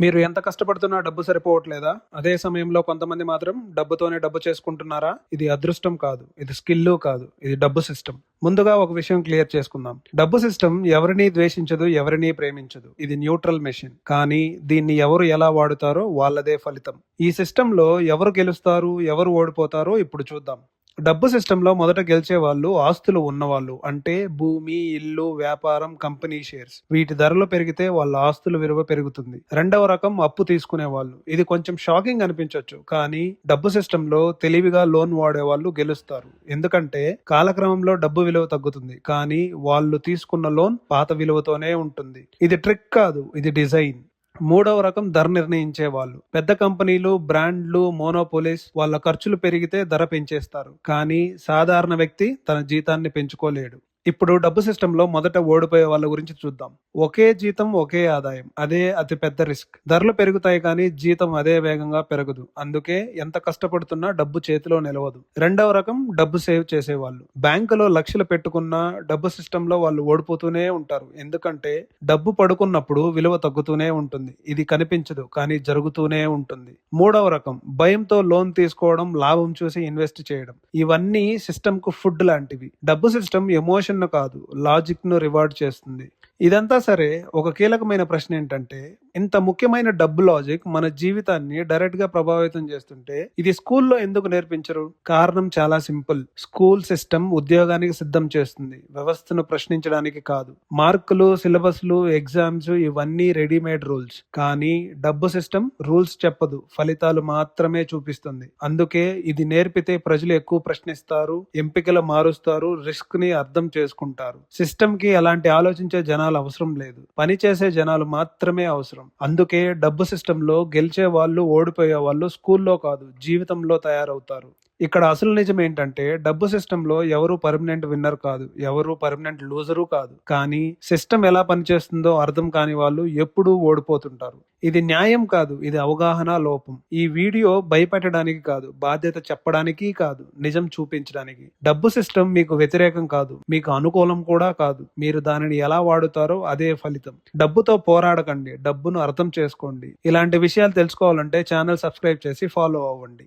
మీరు ఎంత కష్టపడుతున్నా డబ్బు సరిపోవట్లేదా? అదే సమయంలో కొంతమంది మాత్రం డబ్బుతోనే డబ్బు చేసుకుంటున్నారా? ఇది అదృష్టం కాదు. ఇది స్కిల్ కాదు. ఇది డబ్బు సిస్టమ్ ముందుగా ఒక విషయం క్లియర్ చేసుకుందాం. డబ్బు సిస్టమ్ ఎవరిని ద్వేషించదు ఎవరిని ప్రేమించదు. ఇది న్యూట్రల్ మెషిన్. కానీ దీన్ని ఎవరు ఎలా వాడుతారో వాళ్ళదే ఫలితం. ఈ సిస్టంలో ఎవరు గెలుస్తారు ఎవరు ఓడిపోతారో ఇప్పుడు చూద్దాం. డబ్బు సిస్టంలో మొదట గెలిచే వాళ్ళు ఆస్తులు ఉన్నవాళ్ళు అంటే భూమి ఇల్లు వ్యాపారం కంపెనీ షేర్స్. వీటి ధరలు పెరిగితే వాళ్ళ ఆస్తుల విలువ పెరుగుతుంది. రెండవ రకం అప్పు తీసుకునే వాళ్ళు. ఇది కొంచెం షాకింగ్ అనిపించవచ్చు కానీ డబ్బు సిస్టంలో తెలివిగా లోన్ వాడే వాళ్ళు గెలుస్తారు. ఎందుకంటే కాలక్రమంలో డబ్బు విలువ తగ్గుతుంది కానీ వాళ్ళు తీసుకున్న లోన్ పాత విలువతోనే ఉంటుంది. ఇది ట్రిక్ కాదు ఇది డిజైన్. మూడవ రకం ధర నిర్ణయించే వాళ్ళు పెద్ద కంపెనీలు బ్రాండ్లు మోనోపోలిస్ వాళ్ళ ఖర్చులు పెరిగితే ధర పెంచేస్తారు. కానీ సాధారణ వ్యక్తి తన జీతాన్ని పెంచుకోలేడు. ఇప్పుడు డబ్బు సిస్టంలో మొదట ఓడిపోయే వాళ్ళ గురించి చూద్దాం. ఒకే జీతం ఒకే ఆదాయం. అదే అతి పెద్ద రిస్క్. ధరలు పెరుగుతాయి కానీ జీతం అదే వేగంగా పెరగదు. అందుకే ఎంత కష్టపడుతున్నా డబ్బు చేతిలో నిలవదు. రెండవ రకం డబ్బు సేవ్ చేసేవాళ్ళు. బ్యాంకులో లక్షలు పెట్టుకున్నా డబ్బు సిస్టంలో వాళ్ళు ఓడిపోతూనే ఉంటారు. ఎందుకంటే డబ్బు పడుకున్నప్పుడు విలువ తగ్గుతూనే ఉంటుంది. ఇది కనిపించదు కానీ జరుగుతూనే ఉంటుంది. మూడవ రకం భయంతో లోన్ తీసుకోవడం లాభం చూసి ఇన్వెస్ట్ చేయడం. ఇవన్నీ సిస్టమ్కు ఫుడ్ లాంటివి. డబ్బు సిస్టమ్ ఎమోషన్ ఎమోషన్ను కాదు లాజిక్ను రివార్డ్ చేస్తుంది. ఇదంతా సరే ఒక కీలకమైన ప్రశ్న ఏంటంటే ఇంత ముఖ్యమైన డబ్బు లాజిక్ మన జీవితాన్ని డైరెక్ట్గా ప్రభావితం చేస్తుంటే ఇది స్కూల్లో ఎందుకు నేర్పించరు? కారణం చాలా సింపుల్. స్కూల్ సిస్టమ్ ఉద్యోగానికి సిద్ధం చేస్తుంది. వ్యవస్థను ప్రశ్నించడానికి కాదు. మార్కులు సిలబస్లు ఎగ్జామ్స్ ఇవన్నీ రెడీమేడ్ రూల్స్. కానీ డబ్బు సిస్టమ్ రూల్స్ చెప్పదు. ఫలితాలు మాత్రమే చూపిస్తుంది. అందుకే ఇది నేర్పితే ప్రజలు ఎక్కువ ప్రశ్నిస్తారు ఎంపికలు మారుస్తారు రిస్క్ని అర్థం చేసుకుంటారు. సిస్టమ్కి అలాంటి ఆలోచించే జనాలు అవసరం లేదు. పని చేసే జనాలు మాత్రమే అవసరం. అందుకే డబ్బు సిస్టంలో గెలిచే వాళ్ళు ఓడిపోయే వాళ్ళు స్కూల్లో కాదు జీవితంలో తయారవుతారు. ఇక్కడ అసలు నిజం ఏంటంటే డబ్బు సిస్టంలో ఎవరు పర్మనెంట్ విన్నర్ కాదు ఎవరు పర్మనెంట్ లూజరు కాదు. కానీ సిస్టమ్ ఎలా పనిచేస్తుందో అర్థం కాని వాళ్ళు ఎప్పుడూ ఓడిపోతుంటారు. ఇది న్యాయం కాదు ఇది అవగాహన లోపం. ఈ వీడియో భయపెట్టడానికి కాదు బాధ్యత చెప్పడానికి కాదు నిజం చూపించడానికి. డబ్బు సిస్టమ్ మీకు వ్యతిరేకం కాదు మీకు అనుకూలం కూడా కాదు. మీరు దానిని ఎలా వాడుతారో అదే ఫలితం. డబ్బుతో పోరాడకండి డబ్బును అర్థం చేసుకోండి. ఇలాంటి విషయాలు తెలుసుకోవాలంటే ఛానల్ సబ్స్క్రైబ్ చేసి ఫాలో అవ్వండి.